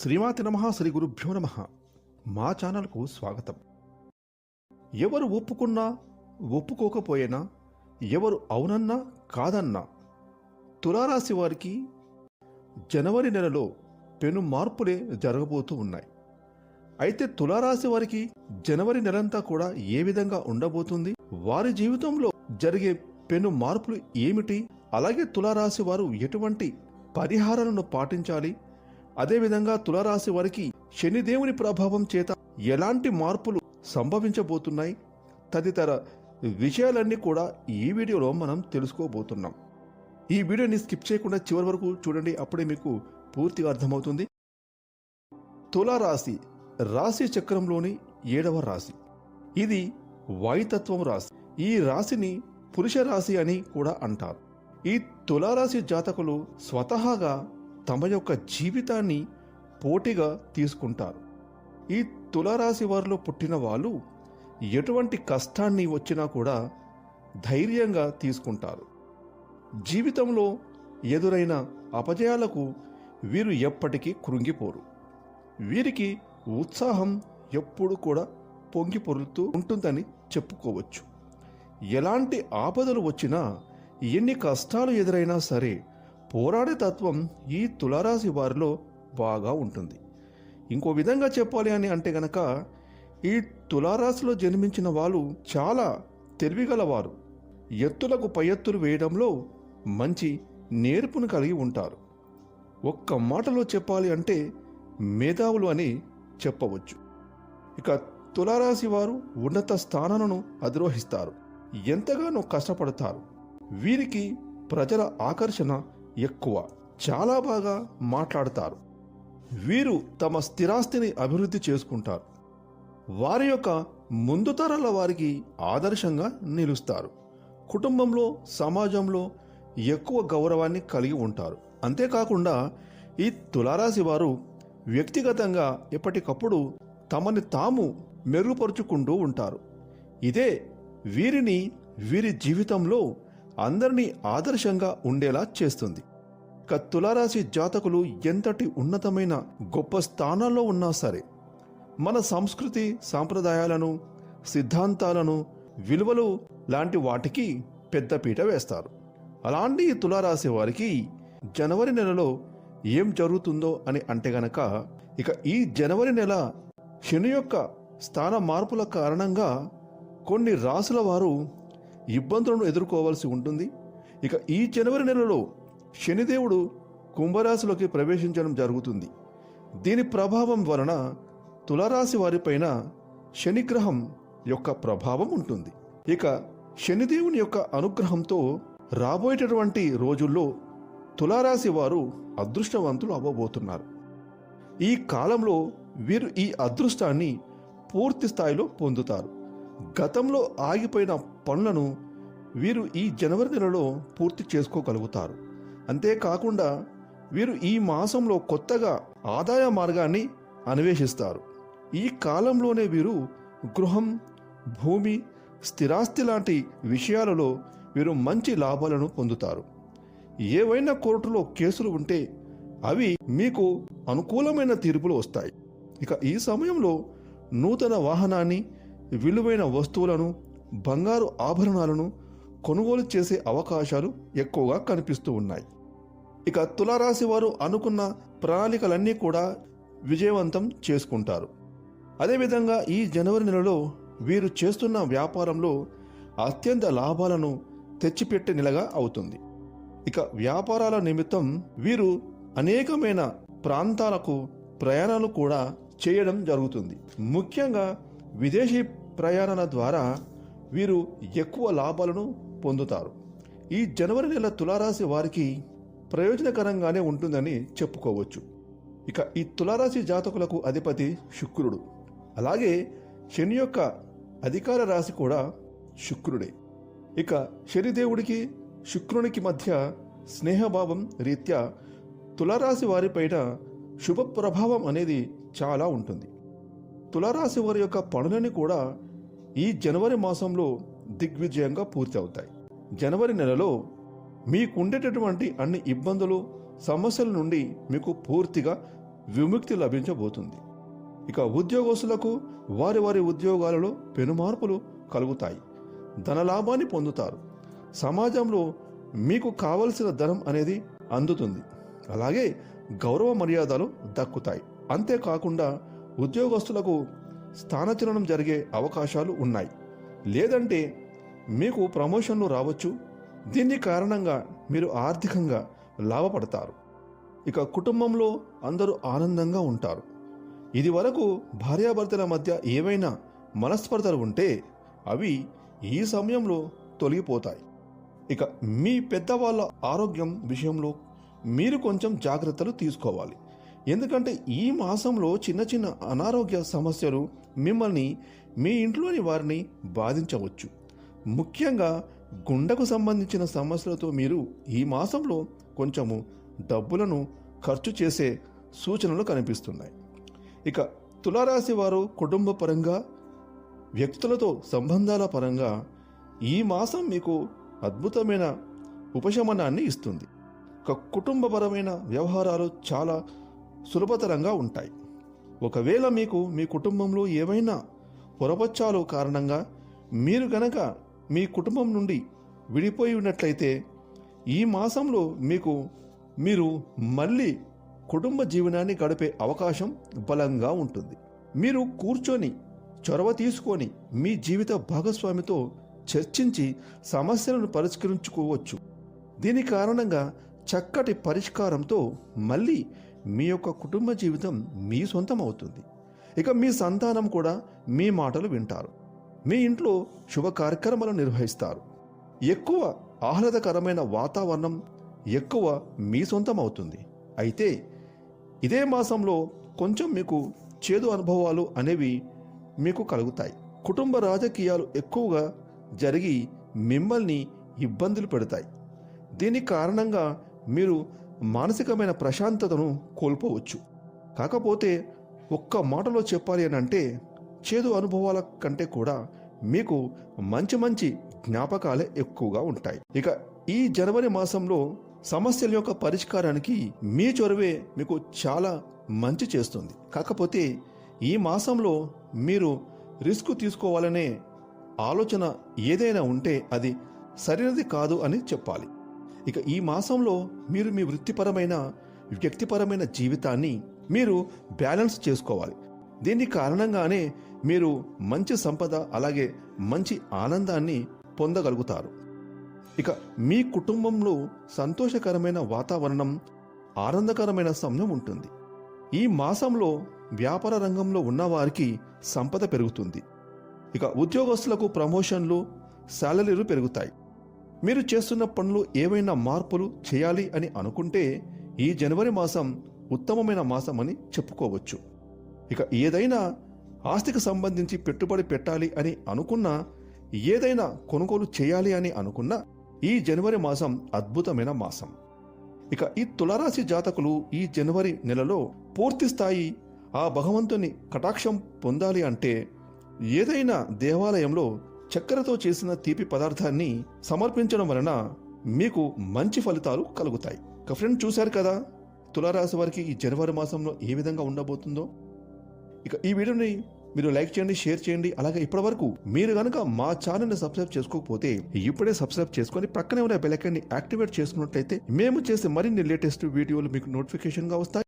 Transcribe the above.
శ్రీమాతి నమ శ్రీ గురుభ్యో నమ. మా ఛానల్కు స్వాగతం. ఎవరు ఒప్పుకున్నా ఒప్పుకోకపోయినా ఎవరు అవునన్నా కాదన్నా తులారాశి వారికి జనవరి నెలలో పెను మార్పులే జరగబోతూ ఉన్నాయి. అయితే తులారాశి వారికి జనవరి నెలంతా కూడా ఏ విధంగా ఉండబోతుంది? వారి జీవితంలో జరిగే పెను మార్పులు ఏమిటి? అలాగే తులారాశి వారు ఎటువంటి పరిహారాలను పాటించాలి? అదేవిధంగా తులారాశి వారికి శనిదేవుని ప్రభావం చేత ఎలాంటి మార్పులు సంభవించబోతున్నాయి? తదితర విషయాలన్నీ కూడా ఈ వీడియోలో మనం తెలుసుకోబోతున్నాం. ఈ వీడియోని స్కిప్ చేయకుండా చివరి వరకు చూడండి అప్పుడే మీకు పూర్తిగా అర్థమవుతుంది. తులారాశి రాశి చక్రంలోని ఏడవ రాశి. ఇది వాయుతత్వం రాశి. ఈ రాశిని పురుష రాశి అని కూడా అంటారు. ఈ తులారాశి జాతకులు స్వతహాగా తమ యొక్క జీవితాన్ని పోటీగా తీసుకుంటారు. ఈ తులారాశి వారిలో పుట్టిన వాళ్ళు ఎటువంటి కష్టాన్ని వచ్చినా కూడా ధైర్యంగా తీసుకుంటారు. జీవితంలో ఎదురైన అపజయాలకు వీరు ఎప్పటికీ కృంగిపోరు. వీరికి ఉత్సాహం ఎప్పుడు కూడా పొంగి పొరులుతూ ఉంటుందని చెప్పుకోవచ్చు. ఎలాంటి ఆపదలు వచ్చినా ఎన్ని కష్టాలు ఎదురైనా సరే పోరాడే తత్వం ఈ తులారాశి వారిలో బాగా ఉంటుంది. ఇంకో విధంగా చెప్పాలి అని అంటే గనక ఈ తులారాశిలో జన్మించిన వాళ్ళు చాలా తెలివిగలవారు. ఎత్తులకు పై ఎత్తులు వేయడంలో మంచి నేర్పును కలిగి ఉంటారు. ఒక్క మాటలో చెప్పాలి అంటే మేధావులు అని చెప్పవచ్చు. ఇక తులారాశి వారు ఉన్నత స్థానాలను అధిరోహిస్తారు. ఎంతగానో కష్టపడతారు. వీరికి ప్రజల ఆకర్షణ ఎక్కువ చాలా బాగా మాట్లాడతారు. వీరు తమ స్థిరాస్తిని అభివృద్ధి చేసుకుంటారు. వారి యొక్క ముందు తరాల వారికి ఆదర్శంగా నిలుస్తారు. కుటుంబంలో సమాజంలో ఎక్కువ గౌరవాన్ని కలిగి ఉంటారు. అంతేకాకుండా ఈ తులారాశి వారు వ్యక్తిగతంగా ఎప్పటికప్పుడు తమని తాము మెరుగుపరుచుకుంటూ ఉంటారు. ఇదే వీరిని వీరి జీవితంలో అందరినీ ఆదర్శంగా ఉండేలా చేస్తుంది. ఇక తులారాశి జాతకులు ఎంతటి ఉన్నతమైన గొప్ప స్థానాల్లో ఉన్నా సరే మన సంస్కృతి సాంప్రదాయాలను సిద్ధాంతాలను విలువలు లాంటి వాటికి పెద్దపీట వేస్తారు. అలాంటి ఈ తులారాశి వారికి జనవరి నెలలో ఏం జరుగుతుందో అని అంటే గనక ఇక ఈ జనవరి నెల శని యొక్క స్థాన మార్పుల కారణంగా కొన్ని రాసుల వారు ఇబ్బందులను ఎదుర్కోవాల్సి ఉంటుంది. ఇక ఈ జనవరి నెలలో శనిదేవుడు కుంభరాశిలోకి ప్రవేశించడం జరుగుతుంది. దీని ప్రభావం వలన తులారాశి వారిపైన శనిగ్రహం యొక్క ప్రభావం ఉంటుంది. ఇక శనిదేవుని యొక్క అనుగ్రహంతో రాబోయేటటువంటి రోజుల్లో తులారాశి వారు అదృష్టవంతులు అవ్వబోతున్నారు. ఈ కాలంలో వీరు ఈ అదృష్టాన్ని పూర్తి స్థాయిలో పొందుతారు. గతంలో ఆగిపోయిన పనులను వీరు ఈ జనవరి నెలలో పూర్తి చేసుకోగలుగుతారు. అంతేకాకుండా వీరు ఈ మాసంలో కొత్తగా ఆదాయ మార్గాన్ని అన్వేషిస్తారు. ఈ కాలంలోనే వీరు గృహం భూమి స్థిరాస్తి లాంటి విషయాలలో వీరు మంచి లాభాలను పొందుతారు. ఏవైనా కోర్టులో కేసులు ఉంటే అవి మీకు అనుకూలమైన తీర్పులు వస్తాయి. ఇక ఈ సమయంలో నూతన వాహనాన్ని విలువైన వస్తువులను బంగారు ఆభరణాలను కొనుగోలు చేసే అవకాశాలు ఎక్కువగా కనిపిస్తూ ఉన్నాయి. ఇక తులారాశి వారు అనుకున్న ప్రణాళికలన్నీ కూడా విజయవంతం చేసుకుంటారు. అదేవిధంగా ఈ జనవరి నెలలో వీరు చేస్తున్న వ్యాపారంలో అత్యంత లాభాలను తెచ్చిపెట్టే నెలగా అవుతుంది. ఇక వ్యాపారాల నిమిత్తం వీరు అనేకమైన ప్రాంతాలకు ప్రయాణాలు కూడా చేయడం జరుగుతుంది. ముఖ్యంగా విదేశీ ప్రయాణాల ద్వారా వీరు ఎక్కువ లాభాలను పొందుతారు. ఈ జనవరి నెల తులారాశి వారికి ప్రయోజనకరంగానే ఉంటుందని చెప్పుకోవచ్చు. ఇక ఈ తులారాశి జాతకులకు అధిపతి శుక్రుడు. అలాగే శని యొక్క అధికార రాశి కూడా శుక్రుడే. ఇక శనిదేవుడికి శుక్రునికి మధ్య స్నేహభావం రీత్యా తులారాశి వారిపైన శుభ ప్రభావం అనేది చాలా ఉంటుంది. తులారాశి వారి యొక్క పనులని కూడా ఈ జనవరి మాసంలో దిగ్విజయంగా పూర్తి అవుతాయి జనవరి నెలలో మీకుండేటటువంటి అన్ని ఇబ్బందులు సమస్యల నుండి మీకు పూర్తిగా విముక్తి లభించబోతుంది. ఇక ఉద్యోగస్తులకు వారి వారి ఉద్యోగాలలో పెనుమార్పులు కలుగుతాయి. ధనలాభాన్ని పొందుతారు. సమాజంలో మీకు కావలసిన ధనం అనేది అందుతుంది. అలాగే గౌరవ మర్యాదలు దక్కుతాయి. అంతేకాకుండా ఉద్యోగస్తులకు స్థానచలనం జరిగే అవకాశాలు ఉన్నాయి. లేదంటే మీకు ప్రమోషన్లు రావచ్చు దీని కారణంగా మీరు ఆర్థికంగా లాభపడతారు. ఇక కుటుంబంలో అందరూ ఆనందంగా ఉంటారు. ఇది వరకు భార్యాభర్తల మధ్య ఏవైనా మనస్పర్ధలు ఉంటే అవి ఈ సమయంలో తొలగిపోతాయి. ఇక మీ పెద్దవాళ్ళ ఆరోగ్యం విషయంలో మీరు కొంచెం జాగ్రత్తలు తీసుకోవాలి. ఎందుకంటే ఈ మాసంలో చిన్న చిన్న అనారోగ్య సమస్యలు మిమ్మల్ని మీ ఇంట్లోని వారిని బాధించవచ్చు. ముఖ్యంగా గుండెకు సంబంధించిన సమస్యలతో మీరు ఈ మాసంలో కొంచెము డబ్బులను ఖర్చు చేసే సూచనలు కనిపిస్తున్నాయి. ఇక తులారాశి వారు కుటుంబ పరంగా వ్యక్తులతో సంబంధాల పరంగా ఈ మాసం మీకు అద్భుతమైన ఉపశమనాన్ని ఇస్తుంది. ఒక కుటుంబపరమైన వ్యవహారాలు చాలా సులభతరంగా ఉంటాయి. ఒకవేళ మీకు మీ కుటుంబంలో ఏవైనా పొరపచ్చాలు కారణంగా మీరు గనక మీ కుటుంబం నుండి విడిపోయి ఉన్నట్లయితే ఈ మాసంలో మీకు మీరు మళ్ళీ కుటుంబ జీవనాన్ని గడిపే అవకాశం బలంగా ఉంటుంది. మీరు కూర్చొని చొరవ తీసుకొని మీ జీవిత భాగస్వామితో చర్చించి సమస్యలను పరిష్కరించుకోవచ్చు. దీని కారణంగా చక్కటి పరిష్కారంతో మళ్ళీ మీ యొక్క కుటుంబ జీవితం మీ సొంతం అవుతుంది ఇక మీ సంతానం కూడా మీ మాటలు వింటారు. మీ ఇంట్లో శుభ కార్యక్రమాలు నిర్వహిస్తారు. ఎక్కువ ఆహ్లాదకరమైన వాతావరణం ఎక్కువ మీ సొంతం అవుతుంది అయితే ఇదే మాసంలో కొంచెం మీకు చేదు అనుభవాలు అనేవి మీకు కలుగుతాయి. కుటుంబ రాజకీయాలు ఎక్కువగా జరిగి మిమ్మల్ని ఇబ్బందులు పెడతాయి. దీని కారణంగా మీరు మానసికమైన ప్రశాంతతను కోల్పోవచ్చు. కాకపోతే ఒక్క మాటలో చెప్పాలి అని అంటే చేదు అనుభవాల కంటే కూడా మీకు మంచి మంచి జ్ఞాపకాలే ఎక్కువగా ఉంటాయి. ఇక ఈ జనవరి మాసంలో సమస్యల యొక్క పరిష్కారానికి మీ చొరవే మీకు చాలా మంచి చేస్తుంది. కాకపోతే ఈ మాసంలో మీరు రిస్క్ తీసుకోవాలనే ఆలోచన ఏదైనా ఉంటే అది సరైనది కాదు అని చెప్పాలి. ఇక ఈ మాసంలో మీరు మీ వృత్తిపరమైన వ్యక్తిపరమైన జీవితాన్ని మీరు బ్యాలెన్స్ చేసుకోవాలి. దీని కారణంగానే మీరు మంచి సంపద అలాగే మంచి ఆనందాన్ని పొందగలుగుతారు. ఇక మీ కుటుంబంలో సంతోషకరమైన వాతావరణం ఆనందకరమైన సమయం ఉంటుంది. ఈ మాసంలో వ్యాపార రంగంలో ఉన్నవారికి సంపద పెరుగుతుంది. ఇక ఉద్యోగస్తులకు ప్రమోషన్లు శాలరీలు పెరుగుతాయి. మీరు చేస్తున్న పనులు ఏవైనా మార్పులు చేయాలి అని అనుకుంటే ఈ జనవరి మాసం ఉత్తమమైన మాసం అని చెప్పుకోవచ్చు. ఇక ఏదైనా ఆస్తికి సంబంధించి పెట్టుబడి పెట్టాలి అని అనుకున్నా ఏదైనా కొనుగోలు చేయాలి అని అనుకున్నా ఈ జనవరి మాసం అద్భుతమైన మాసం. ఇక ఈ తులరాశి జాతకులు ఈ జనవరి నెలలో పూర్తి స్థాయి ఆ భగవంతుని కటాక్షం పొందాలి అంటే ఏదైనా దేవాలయంలో చక్కెరతో చేసిన తీపి పదార్థాన్ని సమర్పించడం వలన మీకు మంచి ఫలితాలు కలుగుతాయి. ఫ్రెండ్ చూశారు కదా తులారాశి వారికి ఈ జనవరి మాసంలో ఏ విధంగా ఉండబోతుందో? ఇక ఈ వీడియోని మీరు లైక్ చేయండి షేర్ చేయండి. అలాగే ఇప్పటివరకు మీరు కనుక మా ఛానల్ని సబ్స్క్రైబ్ చేసుకోకపోతే ఇప్పుడే సబ్స్క్రైబ్ చేసుకొని పక్కనే ఉన్న బెల్ ఐకాన్ని యాక్టివేట్ చేసుకున్నట్లయితే మేము చేసే మరిన్ని లేటెస్ట్ వీడియోలు మీకు నోటిఫికేషన్గా వస్తాయి.